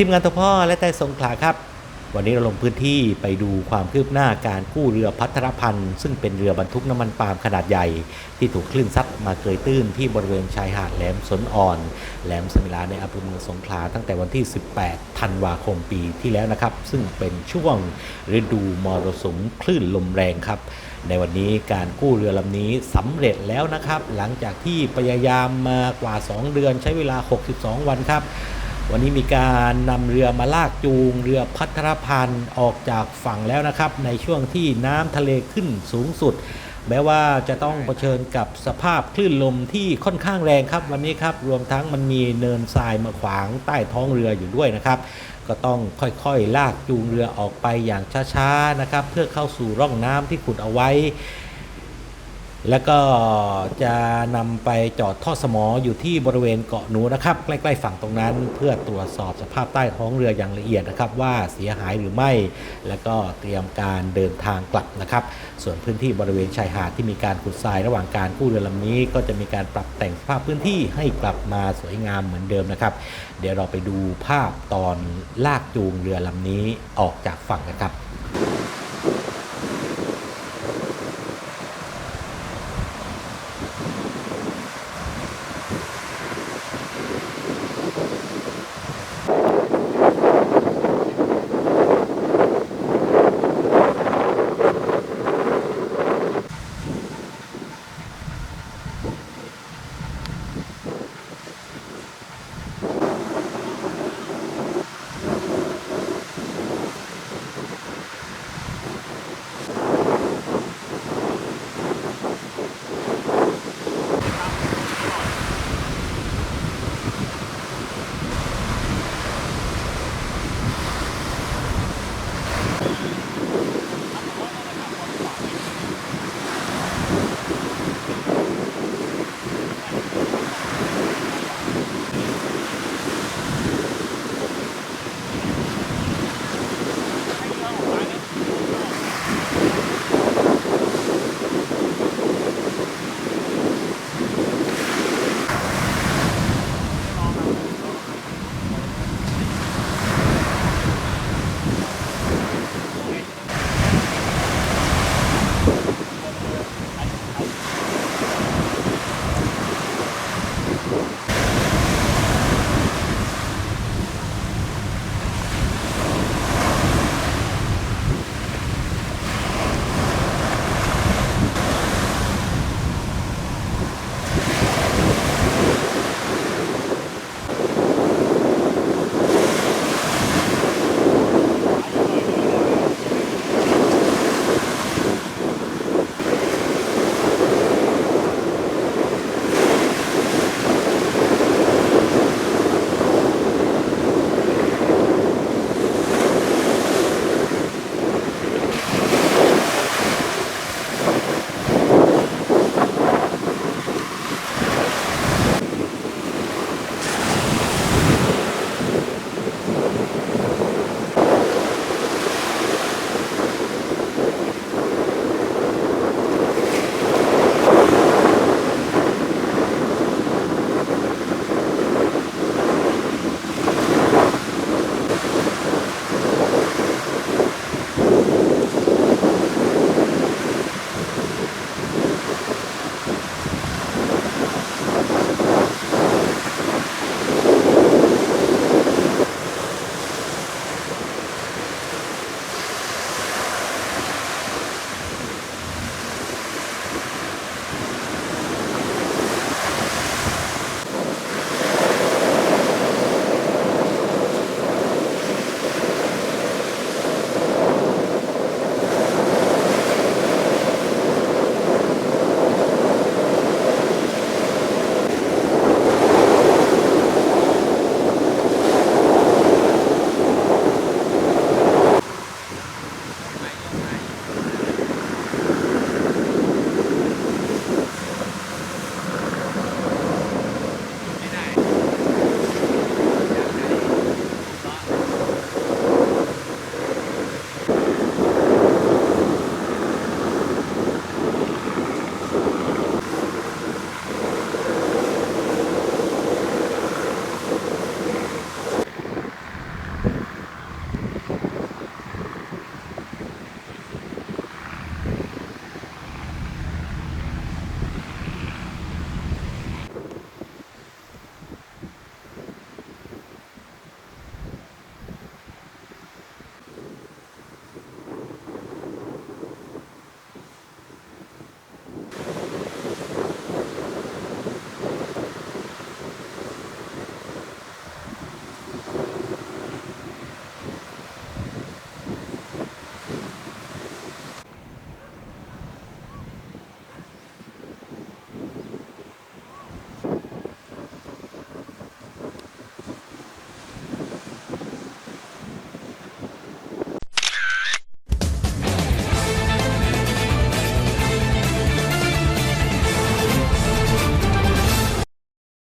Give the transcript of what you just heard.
ทีมงานทพ่อและใต้สงขลาครับ วันนี้เราลงพื้นที่ไปดูความคืบหน้าการกู้เรือพัทรพันธ์ซึ่งเป็นเรือบรรทุกน้ำมันปาล์มขนาดใหญ่ ที่ถูกคลื่นซัดมาเกยตื้นที่บริเวณชายหาดแหลมสนอ่อน แหลมสมิลาในอำเภอเมืองสงขลาตั้งแต่วันที่ 18 ธันวาคมปีที่แล้วนะครับ ซึ่งเป็นช่วงฤดูมรสุมคลื่นลมแรงครับในวันนี้การกู้เรือลำนี้สำเร็จแล้วนะครับ หลังจากที่พยายามมากว่า 2 เดือนใช้เวลา 62 วันครับ วันนี้มีการนำเรือมาลากจูง เรือพัทรพันธ์ออกจากฝั่งแล้วนะครับ ในช่วงที่น้ำทะเลขึ้นสูงสุด แม้ว่าจะต้องเผชิญกับสภาพคลื่นลมที่ค่อนข้างแรงครับ วันนี้ครับรวมทั้งมันมีเนินทรายมาขวางใต้ท้องเรืออยู่ด้วยนะครับ ก็ต้องค่อยๆ ลากจูงเรือออกไปอย่างช้าๆนะครับเพื่อเข้าสู่ร่องน้ำที่ขุดเอาไว้ แล้วก็จะนำไปจอดท่อสมออยู่ที่บริเวณเกาะหนูนะครับ ใกล้ๆฝั่งตรงนั้น เพื่อตรวจสอบสภาพใต้ท้องเรืออย่างละเอียดนะครับ ว่าเสียหายหรือไม่ แล้วก็เตรียมการเดินทางกลับนะครับ ส่วนพื้นที่บริเวณชายหาดที่มีการขุดทรายระหว่างการกู้เรือลำนี้ ก็จะมีการปรับแต่งสภาพพื้นที่ให้กลับมาสวยงามเหมือนเดิมนะครับ เดี๋ยวเราไปดูภาพตอนลากจูงเรือลำนี้ออกจากฝั่งกันครับ